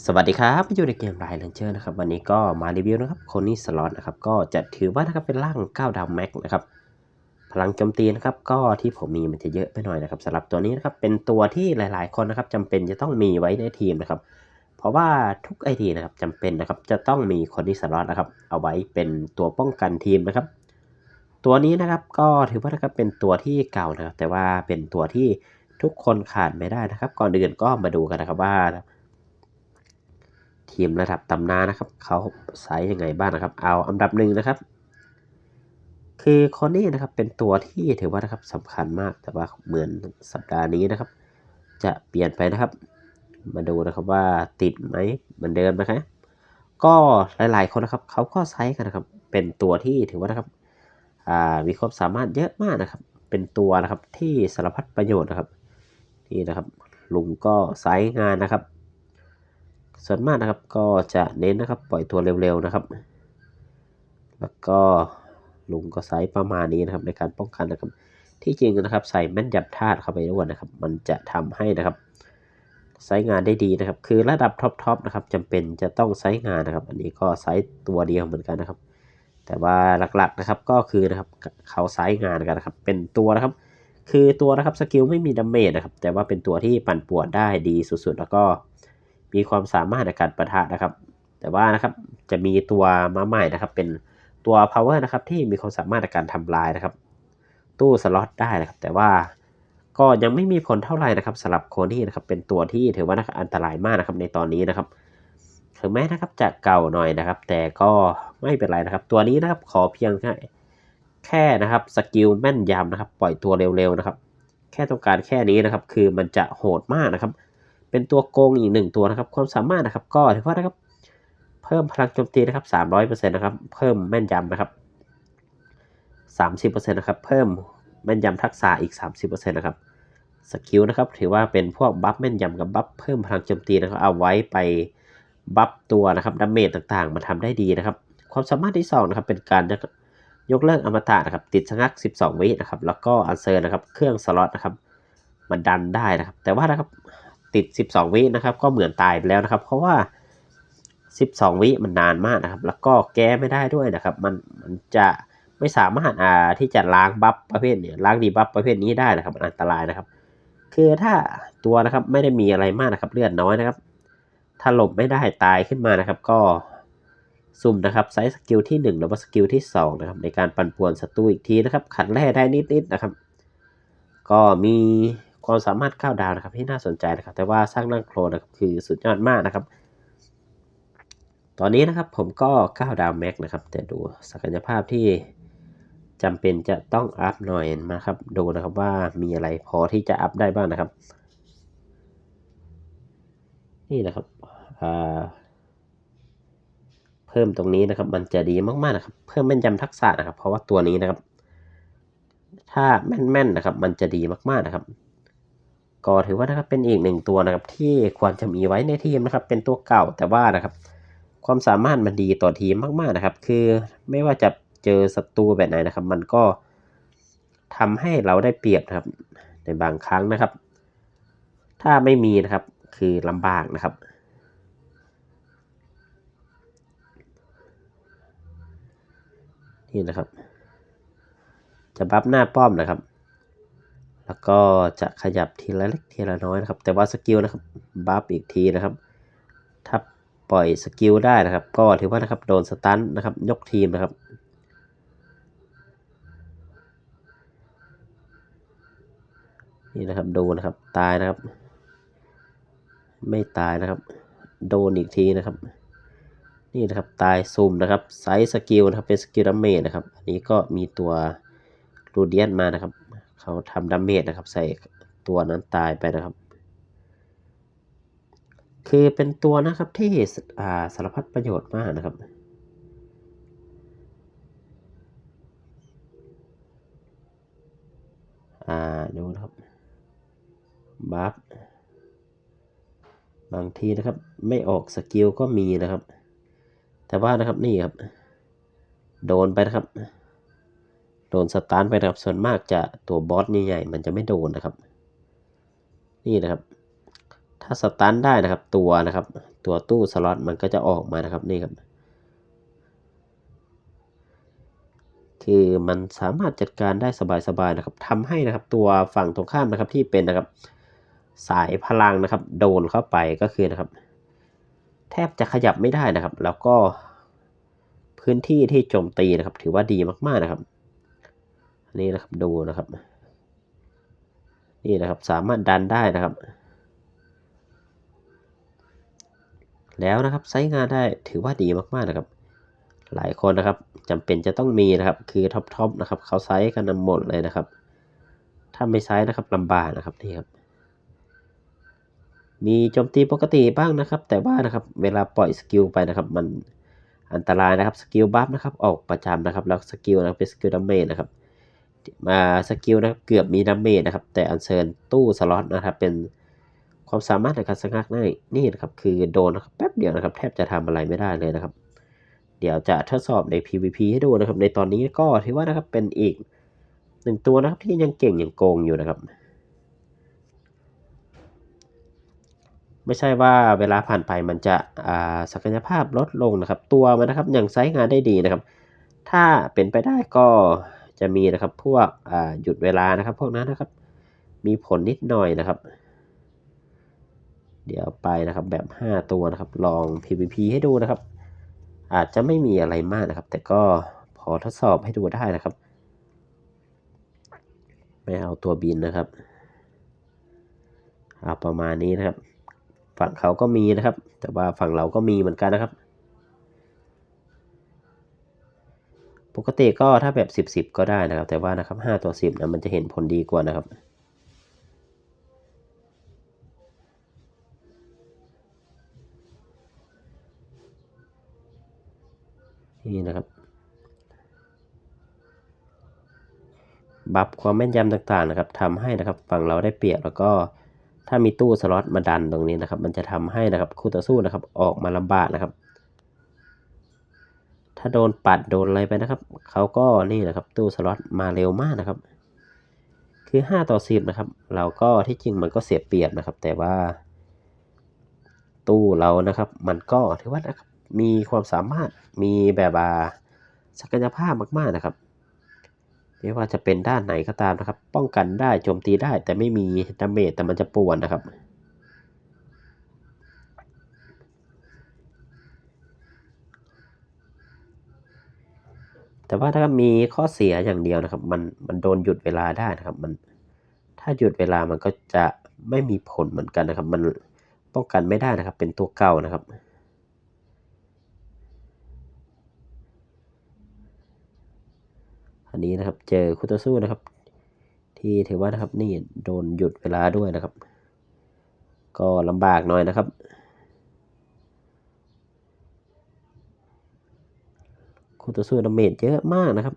สวัสดีครับอยู่ในเกมไรเลนเจอร์นะครับวันนี้ก็มารีวิวนะครับคนนี้สล็อตนะครับก็จะถือว่านะครับเป็นร่าง 9 ดาวแม็กนะครับพลังโจมตีนะครับก็ที่ผมมีมันจะเยอะไปหน่อยนะครับสำหรับตัวนี้นะครับเป็นตัวที่หลาย ๆ คนนะครับจำเป็นจะต้องมีไว้ในทีมนะครับเพราะว่าทุกไอทีนะครับจำเป็นนะครับจะต้องมีคนนี้สล็อตนะครับเอาไว้เป็นตัวป้องกันทีมนะครับตัวนี้นะครับก็ถือว่านะครับเป็นตัวที่เก่านะครับแต่ว่าเป็นตัวที่ทุกคนขาดไม่ได้นะครับ ก่อนอื่นก็มาดูกันนะครับว่า ทีมระดับตำนานนะครับ เขาไซส์ยังไงบ้างนะครับ เอาอันดับหนึ่งนะครับ คือคอนนี่นะครับเป็นตัวที่ถือว่านะครับสำคัญมากแต่ว่าเหมือนสัปดาห์นี้นะครับ จะเปลี่ยนไปนะครับ มาดูนะครับว่าติดไหมเหมือนเดิมนะครับก็หลาย ๆ คนนะครับเขาก็ไซส์กันนะครับ เป็นตัวที่ถือว่านะครับอ่ามีความสามารถเยอะมากนะครับ เป็นตัวนะครับที่สารพัดประโยชน์นะครับนี่นะครับลุงก็ไซส์งานนะครับ ส่วนมากนะครับก็จะเน้นนะครับปล่อยตัวเร็วๆนะครับ แล้วก็ลุงก็ไซส์ประมาณนี้นะครับในการป้องกันนะครับ ที่จริงนะครับใส่แม่นยำธาตุเข้าไปด้วยนะครับ มันจะทำให้นะครับไซส์งานได้ดีนะครับ คือระดับท็อปๆนะครับจำเป็นจะต้องไซส์งานนะครับ อันนี้ก็ไซส์ตัวเดียวเหมือนกันนะครับ แต่ว่าหลักๆนะครับก็คือนะครับเขาไซส์งานกันนะครับ เป็นตัวนะครับ คือตัวนะครับสกิลไม่มีดาเมจนะครับ แต่ว่าเป็นตัวที่ปั่นป่วนได้ดีสุดๆ แล้วก็ มีความสามารถในการประทะนะครับ แต่ว่านะครับจะมีตัวมาใหม่นะครับ เป็นตัว power นะครับที่มีความสามารถในการทำลายนะครับ ตู้สล็อตได้นะครับ แต่ว่าก็ยังไม่มีผลเท่าไหร่นะครับสำหรับโคนี่นะครับ เป็นตัวที่ถือว่านะครับอันตรายมากนะครับในตอนนี้นะครับถึงแม้นะครับจะเก่าหน่อยนะครับ แต่ก็ไม่เป็นไรนะครับ ตัวนี้นะครับขอเพียงแค่แค่นะครับสกิลแม่นยำนะครับ ปล่อยตัวเร็วๆนะครับ แค่ต้องการแค่นี้นะครับ คือมันจะโหดมากนะครับ เป็นตัวโกงอีกหนึ่งตัวนะครับ ความสามารถนะครับ ก็ถือว่านะครับ เพิ่มพลังโจมตีนะครับสามร้อยเปอร์เซ็นต์นะครับ เพิ่มแม่นยำนะครับสามสิบเปอร์เซ็นต์นะครับ เพิ่มแม่นยำทักษะอีกสามสิบเปอร์เซ็นต์นะครับ สกิลนะครับ ถือว่าเป็นพวกบัฟแม่นยำกับบัฟเพิ่มพลังโจมตีนะครับ เอาไว้ไปบัฟตัวนะครับดาเมจต่างๆ มาทำได้ดีนะครับ ความสามารถที่สองนะครับ เป็นการยกเลิกอมตะนะครับ ติดชะงัก 12 วินะครับ แล้วก็อันเซอร์นะครับ เครื่องสล็อตนะครับ มันดันได้นะครับ แต่ว่านะครับ ติด 12 วินะครับ ก็เหมือนตายไปแล้วนะครับ เพราะว่า 12 วิมันนานมากนะครับ แล้วก็แก้ไม่ได้ด้วยนะครับ มันมันจะไม่สามารถอ่าที่จะล้างบัฟประเภทเนี่ยล้างดีบัฟประเภทนี้ได้นะครับมันอันตรายนะครับ คือถ้าตัวนะครับไม่ได้มีอะไรมากนะครับเลือดน้อยนะครับ ถ้าหลบไม่ได้ตายขึ้นมานะครับ ก็สุ่มนะครับไซส์สกิลที่ 1 หรือว่าสกิลที่ 2 นะครับ ในการปั่นป่วนศัตรูอีกทีนะครับ ขัดแร่ได้นิดๆนะครับ ก็มี ความสามารถก้าวดาวนะครับที่น่าสนใจนะครับ แต่ว่าสร้างร่างโครนะครับคือสุดยอดมากนะครับ ตอนนี้นะครับผมก็ก้าวดาวแม็กนะครับ แต่ดูศักยภาพที่จำเป็นจะต้องอัพหน่อยนะครับ ดูนะครับว่ามีอะไรพอที่จะอัพได้บ้างนะครับ นี่นะครับเพิ่มตรงนี้นะครับ มันจะดีมากๆนะครับ เพิ่มแม่นยำทักษะนะครับ เพราะว่าตัวนี้นะครับ ถ้าแม่นๆนะครับ มันจะดีมากๆนะครับ ก็ถือว่านะครับเป็นอีกหนึ่งตัวนะครับที่ควรจะมีไว้ในทีมนะครับ เป็นตัวเก่าแต่ว่านะครับ ความสามารถมันดีต่อทีมมากๆนะครับ คือไม่ว่าจะเจอศัตรูแบบไหนนะครับ มันก็ทำให้เราได้เปรียบนะครับ ในบางครั้งนะครับ ถ้าไม่มีนะครับคือลำบากนะครับ นี่นะครับ จะบัฟหน้าป้อมนะครับ ก็จะขยับทีละเล็กทีละน้อยนะครับ แต่ว่าสกิลนะครับบัฟอีกทีนะครับ ถ้าปล่อยสกิลได้นะครับ ก็ถือว่านะครับโดนสตันนะครับ ยกทีมนะครับนี่นะครับโดนนะครับตายนะครับ ไม่ตายนะครับ โดนอีกทีนะครับ นี่นะครับตายซุ่มนะครับไซส์สกิลนะครับเป็นสกิลดัมเมจนะครับ อันนี้ก็มีตัวรูเดียนมานะครับ เขาทำดัมเมจนะครับ ใส่ตัวนั้นตายไปนะครับ คือเป็นตัวนะครับที่อ่าสารพัดประโยชน์มากนะครับอ่าดูนะครับบัฟบางทีนะครับ ไม่ออกสกิลก็มีนะครับ แต่ว่านะครับนี่ครับ โดนไปนะครับ โดนสตาร์ทไปนะครับ ส่วนมากจะตัวบอสใหญ่ๆมันจะไม่โดนนะครับ นี่นะครับ ถ้าสตาร์ทได้นะครับตัวนะครับ ตัวตู้สล็อตมันก็จะออกมานะครับนี่ครับคือมันสามารถจัดการได้สบายๆนะครับทำให้นะครับตัวฝั่งตรงข้ามนะครับที่เป็นนะครับ สายพลังนะครับ โดนเข้าไปก็คือนะครับ แทบจะขยับไม่ได้นะครับ แล้วก็พื้นที่ที่โจมตีนะครับ ถือว่าดีมากๆนะครับ นนี้นะครับดูนะครับ นี่นะครับสามารถดันได้นะครับ แล้วนะครับใช้งานได้ถือว่าดีมากๆนะครับ หลายคนนะครับจำเป็นจะต้องมีนะครับ คือท็อปทอปนะครับเขาไซส์กันหมดเลยนะครับ ถ้าไม่ไซส์นะครับลำบากนะครับนี่ครับมีโจมตีปกติบ้างนะครับ แต่ว่านะครับเวลาปล่อยสกิลไปนะครับ มันอันตรายนะครับสกิลบัฟนะครับออกประจำนะครับแล้วสกิลนะเป็นสกิลดาเมจนะครับ มาสกิลนะครับเกือบมีดาเมจนะครับ แต่อันเชิญตู้สล็อตนะครับ เป็นความสามารถในการสังักได้นี่นะครับ คือโดนนะครับแป๊บเดียวนะครับ แทบจะทำอะไรไม่ได้เลยนะครับ เดี๋ยวจะทดสอบใน PVP ให้ดูนะครับ ในตอนนี้ก็ถือว่านะครับเป็นอีกหนึ่งตัวนะครับที่ยังเก่งยังโกงอยู่นะครับ ไม่ใช่ว่าเวลาผ่านไปมันจะศักยภาพลดลงนะครับ ตัวมันนะครับยังใช้งานได้ดีนะครับ ถ้าเป็นไปได้ก็ จะมีนะครับพวกหยุดเวลานะครับ พวกนั้นนะครับ มีผลนิดหน่อยนะครับ เดี๋ยวไปนะครับแบบ 5 ตัวนะครับ ลอง PVP ให้ดูนะครับ อาจจะไม่มีอะไรมากนะครับ แต่ก็พอทดสอบให้ดูได้นะครับ ไม่เอาตัวบินนะครับเอาประมาณนี้นะครับ ฝั่งเขาก็มีนะครับ แต่ว่าฝั่งเราก็มีเหมือนกันนะครับ ปกติก็ถ้าแบบ 10 10 ก็ได้นะครับ แต่ว่านะครับ5ตัว10นะมันจะเห็นผลดีกว่านะครับ นี่นะครับ บัฟความแม่นยำต่างๆนะครับทำให้นะครับฝั่งเราได้เปรียบแล้วก็ถ้ามีตู้สล็อตมาดันตรงนี้นะครับ มันจะทำให้นะครับคู่ต่อสู้นะครับออกมาลำบากนะครับ ถ้าโดนปัดโดนอะไรไปนะครับ เขาก็นี่นะครับ ตู้สล็อตมาเร็วมากนะครับ คือ 5 ต่อ 10 นะครับ เราก็ที่จริงมันก็เสียเปรียบนะครับ แต่ว่า ตู้เรานะครับ มันก็ถือว่านะครับมีความสามารถมีแบบศักยภาพมากๆนะครับไม่ว่าจะเป็นด้านไหนก็ตามนะครับ ป้องกันได้โจมตีได้แต่ไม่มีดาเมจแต่มันจะป่วนนะครับ แต่ว่าถ้ามีข้อเสียอย่างเดียวนะครับ มันมันโดนหยุดเวลาได้นะครับ มันถ้าหยุดเวลามันก็จะไม่มีผลเหมือนกันนะครับ มันป้องกันไม่ได้นะครับ เป็นตัวเก่านะครับ อันนี้นะครับเจอคู่ต่อสู้นะครับ ที่ถือว่านะครับนี่โดนหยุดเวลาด้วยนะครับ ก็ลำบากหน่อยนะครับ คู่ต่อสู้ดาเมจเยอะมากนะครับ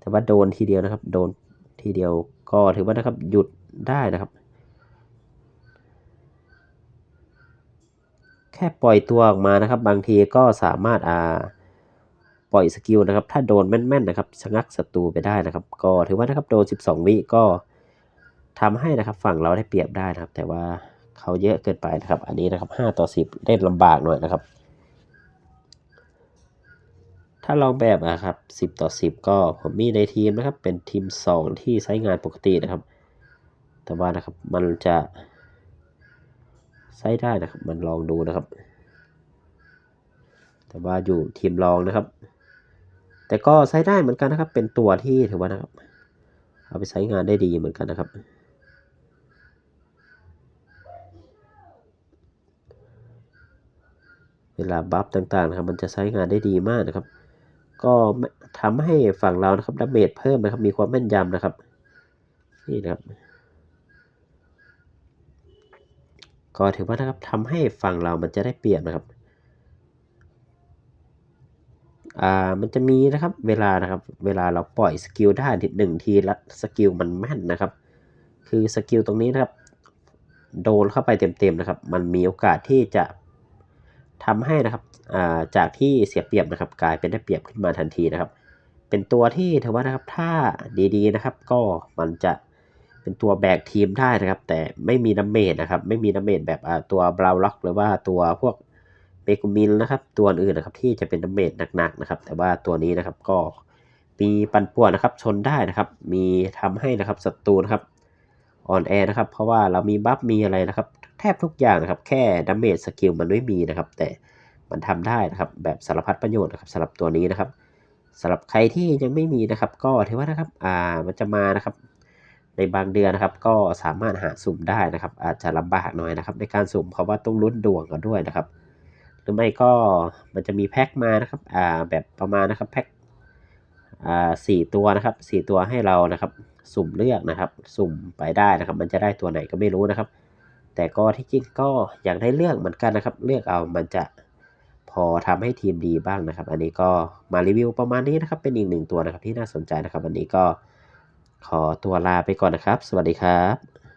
แต่ว่าโดนทีเดียวนะครับ โดนทีเดียวก็ถือว่านะครับหยุดได้นะครับ แค่ปล่อยตัวออกมานะครับ บางทีก็สามารถอ่าปล่อยสกิลนะครับ ถ้าโดนแม่นๆนะครับชะงักศัตรูไปได้นะครับ ก็ถือว่านะครับโดน 12 วิก็ทำให้นะครับฝั่งเราได้เปรียบได้นะครับ แต่ว่าเขาเยอะเกินไปนะครับ อันนี้นะครับ 5 ต่อ 10 เล่นลำบากหน่อยนะครับ ถ้าลองแบบนะครับ 10 ต่อ 10 ก็ผมมีในทีมนะครับ เป็นทีม 2 ที่ใช้งานปกตินะครับ แต่ว่านะครับมันจะใช้ได้นะครับ มันลองดูนะครับ แต่ว่าอยู่ทีมรองนะครับ แต่ก็ใช้ได้เหมือนกันนะครับ เป็นตัวที่ถือว่านะครับ เอาไปใช้งานได้ดีเหมือนกันนะครับเวลาบัฟต่างๆนะครับมันจะใช้งานได้ดีมากนะครับ ก็ทำให้ฝั่งเรานะครับดาเมจเพิ่มนะครับมีความแม่นยำนะครับ นี่นะครับ ก็ถือว่านะครับทำให้ฝั่งเรามันจะได้เปรียบนะครับอ่ามันจะมีนะครับเวลานะครับ เวลาเราปล่อยสกิลได้หนึ่งทีละสกิลมันแม่นนะครับ คือสกิลตรงนี้นะครับ โดนเข้าไปเต็มๆนะครับ มันมีโอกาสที่จะ ทำให้นะครับจากที่เสียเปรียบนะครับ กลายเป็นได้เปรียบขึ้นมาทันทีนะครับ เป็นตัวที่ถือว่านะครับถ้าดีๆนะครับ ก็มันจะเป็นตัวแบกทีมได้นะครับ แต่ไม่มีดาเมจนะครับ ไม่มีดาเมจแบบตัวบราวล็อก หรือว่าตัวพวกเบกูมินนะครับ ตัวอื่นนะครับ ที่จะเป็นดาเมจหนักๆนะครับ แต่ว่าตัวนี้นะครับก็มีปั่นป่วนนะครับชนได้นะครับ มีทำให้นะครับศัตรูนะครับอ่อนแอนะครับ เพราะว่าเรามีบัฟมีอะไรนะครับ แทบทุกอย่างนะครับ แค่ดาเมจสกิลมันไม่มีนะครับ แต่มันทำได้นะครับแบบสารพัดประโยชน์นะครับสำหรับตัวนี้นะครับสำหรับใครที่ยังไม่มีนะครับ ก็ถือว่านะครับอ่ามันจะมานะครับ ในบางเดือนนะครับ ก็สามารถหาสุ่มได้นะครับ อาจจะลำบากหน่อยนะครับ ในการสุ่มเพราะว่าต้องลุ้นดวงกันด้วยนะครับ หรือไม่ก็มันจะมีแพ็คมานะครับอ่าแบบประมาณนะครับแพ็คอ่าสี่ตัวนะครับสี่ตัวให้เรานะครับ สุ่มเลือกนะครับ สุ่มไปได้นะครับ มันจะได้ตัวไหนก็ไม่รู้นะครับ แต่ก็ที่จริงก็อยากได้เลือกเหมือนกันนะครับ เลือกเอามันจะพอทำให้ทีมดีบ้างนะครับ อันนี้ก็มารีวิวประมาณนี้นะครับ เป็นอีกหนึ่งตัวนะครับที่น่าสนใจนะครับ วันนี้ก็ขอตัวลาไปก่อนนะครับ สวัสดีครับ